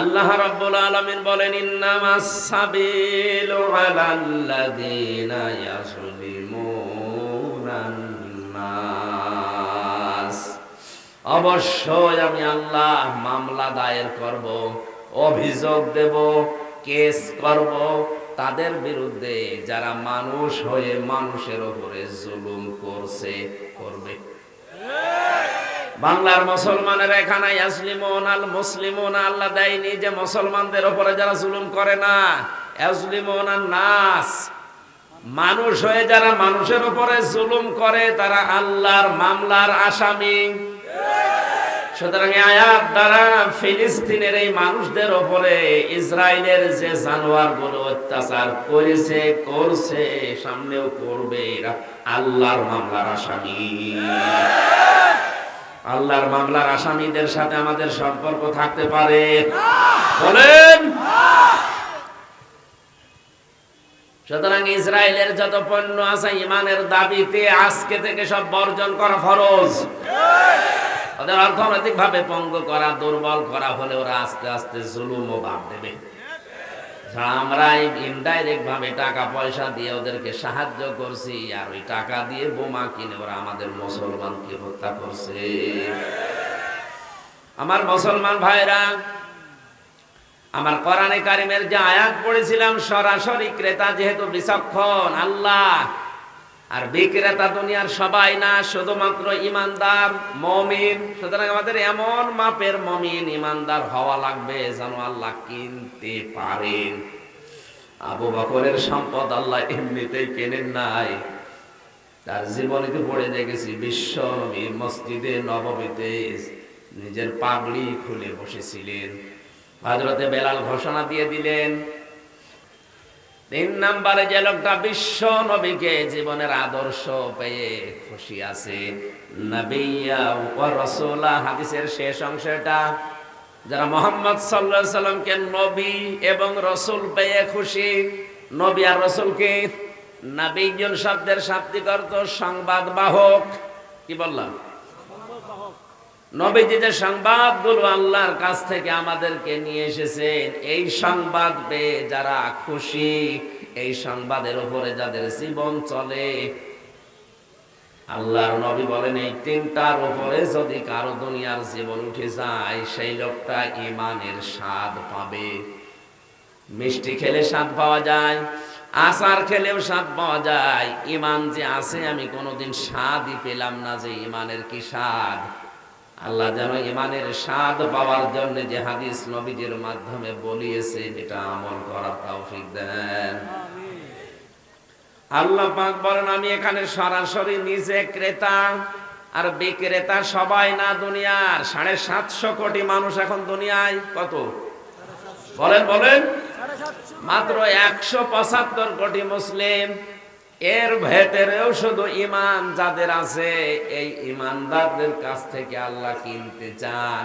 আল্লাহ রাব্বুল আলামিন বলেন, ইন্নামাস সাবিলু আলাল্লাযিনা ইয়াজলিমুনান নাস। অবশ্যই আমি আল্লাহ মামলা দায়ের করব, অভিযোগ দেব, কেস করব। তাদের বিরুদ্ধে যারা মানুষ হয়ে মানুষের উপরে জুলুম করছে, করবে। বাংলার মুসলমানের এখানে ইয়াসলিমুন আল মুসলিমুন, আল্লাহ দেয়নি যে মুসলমানদের উপরে যারা জুলুম করে না। ইয়াসলিমুন নাস। মানুষ হয়ে যারা মানুষের উপরে জুলুম করে, তারা আল্লাহর মামলার আসামি। সুতরাং আয়াত দ্বারা ফিলিস্তিনের এই মানুষদের ওপরে ইসরায়েলের যে জানোয়ারগুলো অত্যাচার করেছে, করছে, সামনেও করবে, এরা আল্লাহর মামলার আসামি। আল্লাহর মামলার আসামিদের সাথে আমাদের সম্পর্ক থাকতে পারে। বলেন! সুতরাং ইসরায়েলের যত পণ্য আছে ইমানের দাবিতে আজকে থেকে সব বর্জন করা ফরজ। ওদের অর্থনৈতিক ভাবে পঙ্গ করা দুর্বল করা হলে ওরা আস্তে আস্তে জুলুম ও বাদ দেবে। আমরা ইনডাইরেক্ট ভাবে টাকা পয়সা দিয়ে ওদেরকে সাহায্য করছি, আর ওই টাকা দিয়ে বোমা কিনে ওরা আমাদের মুসলমানকে হত্যা করছে। আমার মুসলমান ভাইরা, আমার কোরআনে কারিমের যে আয়াত পড়েছিলাম, সরাসরি ক্রেতা যেহেতু বিচক্ষণ, আল্লাহ আর বিক্রেতা দুনিয়ার সবাই না, শুধুমাত্র ইমানদার মমিন। সুতরাং আমাদের এমন মাপের মমিন ইমানদার হওয়া লাগবে যেন আল্লাহ কিনতে পারেন। আবু বকরের সম্পদ আল্লাহ এমনিতেই কেনেন নাই। তার জীবনীতে পড়ে দেখেছি, বিশ্ব নবী মসজিদে নবমীতে নিজের পাগড়ি খুলে বসেছিলেন। হজরতে বেলাল ঘোষণা দিয়ে দিলেন তিন নম্বরে যে লোকটা বিশ্ব নবীকে জীবনের আদর্শ পেয়ে খুশি আছে। হাদিসের শেষ অংশটা। যারা মোহাম্মদ সাল্লাহ সাল্লামকে নবী এবং রসুল পেয়ে খুশি, নবী আর রসুলকে নাবিজন শব্দের শাব্দিক অর্থ সংবাদ বাহক কি বললাম? নবীজি যে সংবাদগুলো আল্লাহর কাছ থেকে আমাদেরকে নিয়ে এসেছেন, এই সংবাদ পেয়ে যারা খুশি, এই সংবাদের উপরে যাদের জীবন চলে, আল্লাহর নবী বলেন, এই তিনটার উপরে যদি কারও দুনিয়ার জীবন উঠে যায়, সেই লোকটা ইমানের স্বাদ পাবে। মিষ্টি খেলে স্বাদ পাওয়া যায়, আচার খেলেও স্বাদ পাওয়া যায়। ইমান যে আছে, আমি কোনোদিন স্বাদই পেলাম না যে ইমানের কি স্বাদ। আল্লাহ যেন ইমানের স্বাদ পাওয়ার জন্য যে হাদিস নবীজির মাধ্যমে বলিয়েছে, যেটা আমল করার তৌফিক দেন। আল্লাহ পাক বলেন, আমি এখানে সরাসরি নিজে ক্রেতা আর বিক্রেতা সবাই না দুনিয়ার। সাড়ে সাতশো কোটি মানুষ এখন দুনিয়ায়। কত? বলেন বলেন। মাত্র একশো পঁচাত্তর কোটি মুসলিম। এর ভেতরেও শুধু ইমান যাদের আছে, এই ইমানদারদের কাছ থেকে আল্লাহ কিনতে চান।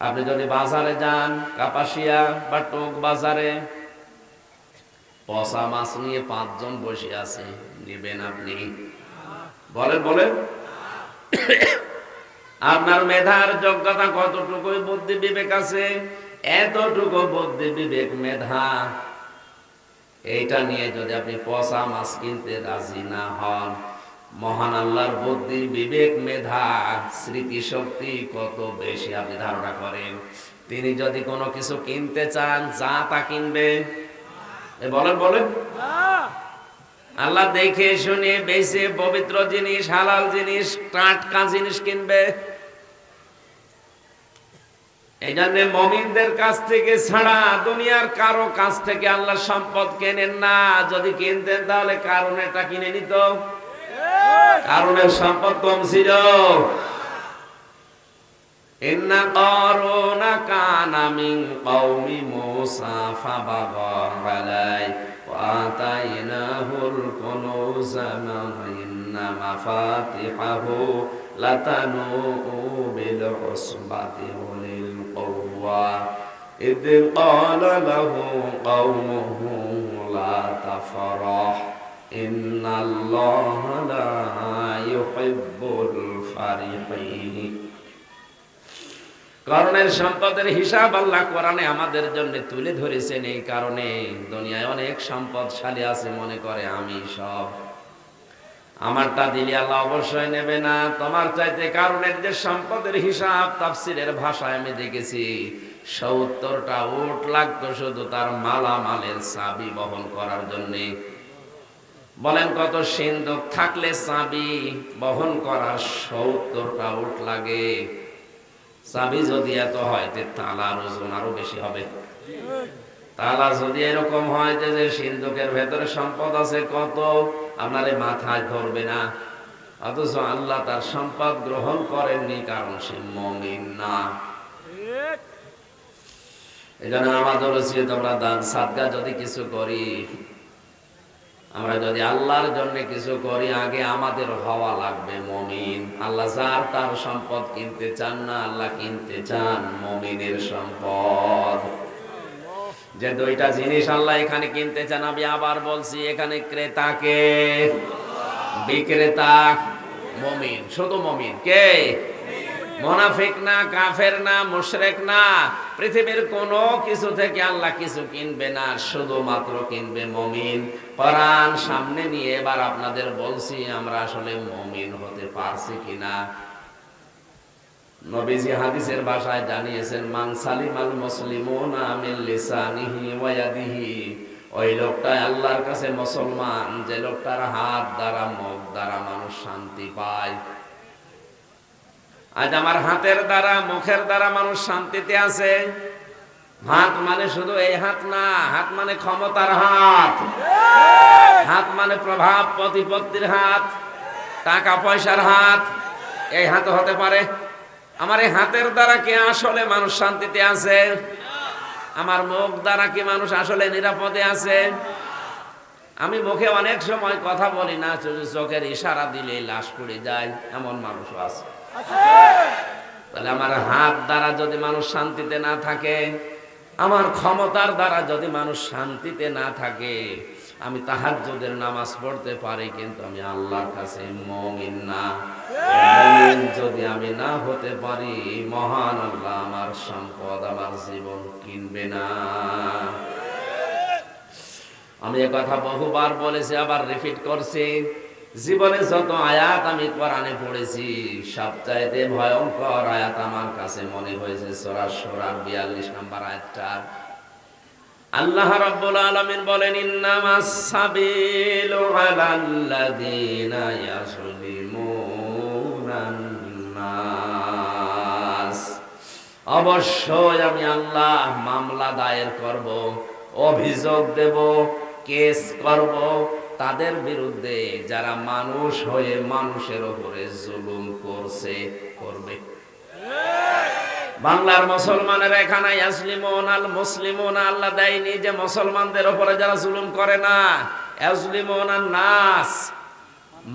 আপনি যদি বাজারে যান, কাপাসিয়া বা টোক বাজারে, পচা মাছ নিয়ে পাঁচজন বসে আছে, নেবেন আপনি। বলেন বলেন। আপনার মেধার যোগ্যতা কতটুকু বুদ্ধি বিবেক আছে? এতটুকু বুদ্ধি বিবেক মেধা। এইটা নিয়ে যদি আপনি পচা মাছ কিনতে রাজি না হন, মহান আল্লাহর বুদ্ধি, বিবেক, মেধা স্মৃতি শক্তি কত বেশি আপনি ধারণা করেন। তিনি যদি কোনো কিছু কিনতে চান, যা তা কিনবে। বলেন বলেন। আল্লাহ দেখে শুনে বেছে পবিত্র জিনিস, হালাল জিনিস, টাটকা জিনিস কিনবে। এই জন্য মমিনদের কাছ থেকে ছাড়া দুনিয়ার কারও কাছ থেকে আল্লাহ সম্পদ কেনেন না। যদি কিনতেন তাহলে কারণ এটা কিনে নিত। কারণের সম্পদ কম ছিল। ইন্না কারুনা কুওয়া إذ قال له قومه لا تفرح إن الله لا يحب الفرحين করণের সম্পদের হিসাব আল্লাহ কোরআনে আমাদের জন্য তুলে ধরেছেন এই কারণে দুনিয়ায় অনেক সম্পদশালী আছে মনে করে আমি সব আমারটা দিলে আল্লাহ অবশ্যই নেবে না। তোমার চাইতে কারণের যে সম্পদের হিসাব তাফসিরের ভাষায় আমি দেখেছি। সত্তরটা উট লাগতো শুধু তার মালামালের চাবি বহন করার জন্যে। বলেন কত সিন্ধুক থাকলে চাবি বহন করার সত্তরটা উট লাগে। চাবি যদি এত হয় তে তালার ওজন আরও বেশি হবে। তালা যদি এরকম হয় যে যে সিন্ধুকের ভেতরে সম্পদ আছে কত? আপনার মাথায় ধরবে না। অথচ আল্লাহ তার সম্পদ গ্রহণ করেননি, কারণ সে মমিন না। এই জন্য আমাদের উচিত আমরা দান, সাদগা যদি কিছু করি, আমরা যদি আল্লাহর জন্য কিছু করি, আগে আমাদের হওয়া লাগবে মমিন। আল্লাহ যার তার সম্পদ কিনতে চান না, আল্লাহ কিনতে চান মমিনের সম্পদ। যে দুইটা জিনিস আল্লাহ এখানে কিনতে চান, আমি আবার বলছি, এখানে ক্রেতাকে। বিক্রেতা মমিন, শুধু মমিন। কে? মোনাফিক না, কাফের না, মুশরেক না। পৃথিবীর কোনো কিছু থেকে আল্লাহ কিছু কিনবে না শুধুমাত্র কিনবে মমিন। পরাণ সামনে নিয়ে এবার আপনাদের বলছি, আমরা আসলে মমিন হতে পারছি কিনা। নবীজি হাদিসের ভাষায় জানিয়েছেন, মান সালিমাল মুসলিমুনা মিন লিসানিহি ওয়া ওই লোকটা আল্লাহর কাছে মুসলমান, যে লোকটার হাত দ্বারা, মুখ দ্বারা মানুষ শান্তি পায়। আজ আমার হাতের দ্বারা, মুখের দ্বারা মানুষ শান্তিতে আছে। হাত মানে শুধু এই হাত না, হাত মানে ক্ষমতার হাত। হাত মানে প্রভাব প্রতিপত্তির হাত, টাকা পয়সার হাত। এই হাত হতে পারে আমার এই হাতের দ্বারা কি আসলে মানুষ শান্তিতে আছে? আমার মুখ দ্বারা কি মানুষ আসলে নিরাপদে আছে? আমি মুখে অনেক সময় কথা বলি না চোখের ইশারা দিলে লাশ পড়ে যায়, এমন মানুষও আছে। তাহলে আমার হাত দ্বারা যদি মানুষ শান্তিতে না থাকে, আমার ক্ষমতার দ্বারা যদি মানুষ শান্তিতে না থাকে আমি তাহাজ্জুদের নামাজ পড়তে পারি কিন্তু আমি আল্লাহর কাছে মমিন না। মমিন যদি আমি না হতে পারি মহান আল্লাহ আমার সম্পদ আমার জীবন কিনবে না। আমি এ কথা বহুবার বলেছি আবার রিপিট করছি। জীবনে যত আয়াত আমি কোরআনে পড়েছি সবচাইতে ভয়ঙ্কর আয়াত আমার কাছে মনে হয়েছে সোরা সোরার বিয়াল্লিশ নম্বর আয়াতটা আল্লাহ রাব্বুল আলামিন বলেন, ইন্নামাস সাবিলু আলাল্লাযিনা ইয়াজলিমুনান নাস অবশ্যই আমি আল্লাহ মামলা দায়ের করব, অভিযোগ দেব, কেস করব। তাদের বিরুদ্ধে যারা মানুষ হয়ে মানুষের উপরে জুলুম করছে, করবে। বাংলার মুসলমানের এখানে ইয়াসলিমুন আল মুসলিমুন আল্লাহ দেয়নি যে মুসলমানদের উপরে যারা জুলুম করে না। ইয়াসলিমুন নাস।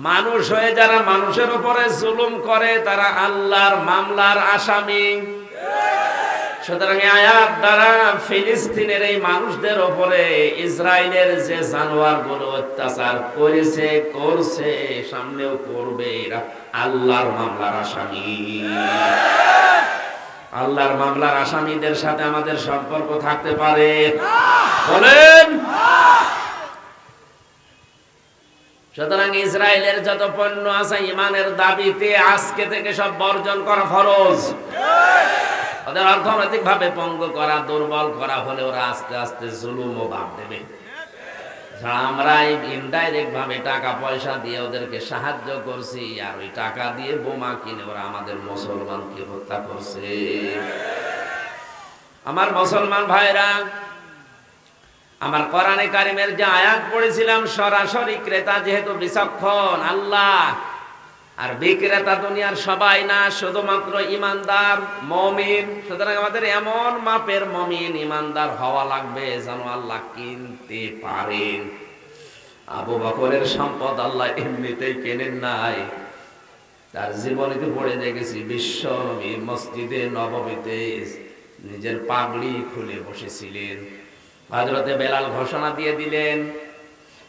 মানুষ হয়ে যারা মানুষের উপরে জুলুম করে, তারা আল্লাহর মামলার আসামি। সুতরাং আয়াত দ্বারা ফিলিস্তিনের এই মানুষদের উপরে ইসরায়েলের যে জানোয়ারগুলো অত্যাচার করেছে, করছে, সামনেও করবে, এরা আল্লাহর মামলার আসামি। আল্লাহর মামলার আসামিদের সাথে আমাদের সম্পর্ক থাকতে পারে। বলেন! সুতরাং ইসরায়েলের যত পণ্য আছে ইমানের দাবিতে আজকে থেকে সব বর্জন করা ফরজ। ওদের অর্থনৈতিক ভাবে পঙ্গ করা দুর্বল করা হলে ওরা আস্তে আস্তে জুলুম ও ভাব দেবে। আমরা ইনডাইরেক্ট ভাবে টাকা পয়সা দিয়ে ওদেরকে সাহায্য করছি, আর ওই টাকা দিয়ে বোমা কিনে ওরা আমাদের মুসলমানকে হত্যা করছে। আমার মুসলমান ভাইরা, আমার কোরআনে কারিমের যে আয়াত পড়েছিলাম, সরাসরি ক্রেতা যেহেতু বিচক্ষণ, আল্লাহ আর বিক্রেতা দুনিয়ার সবাই না, শুধুমাত্র ইমানদার মমিন। সুতরাং আমাদের এমন মাপের মমিন ইমানদার হওয়া লাগবে যেন আল্লাহ কিনতে পারেন। আবু বকরের সম্পদ আল্লাহ এমনিতেই কেনেন নাই। তার জীবনীতে পড়ে দেখেছি, বিশ্ব নবী মসজিদে নবমীতে নিজের পাগড়ি খুলে বসেছিলেন। হজরতে বেলাল ঘোষণা দিয়ে দিলেন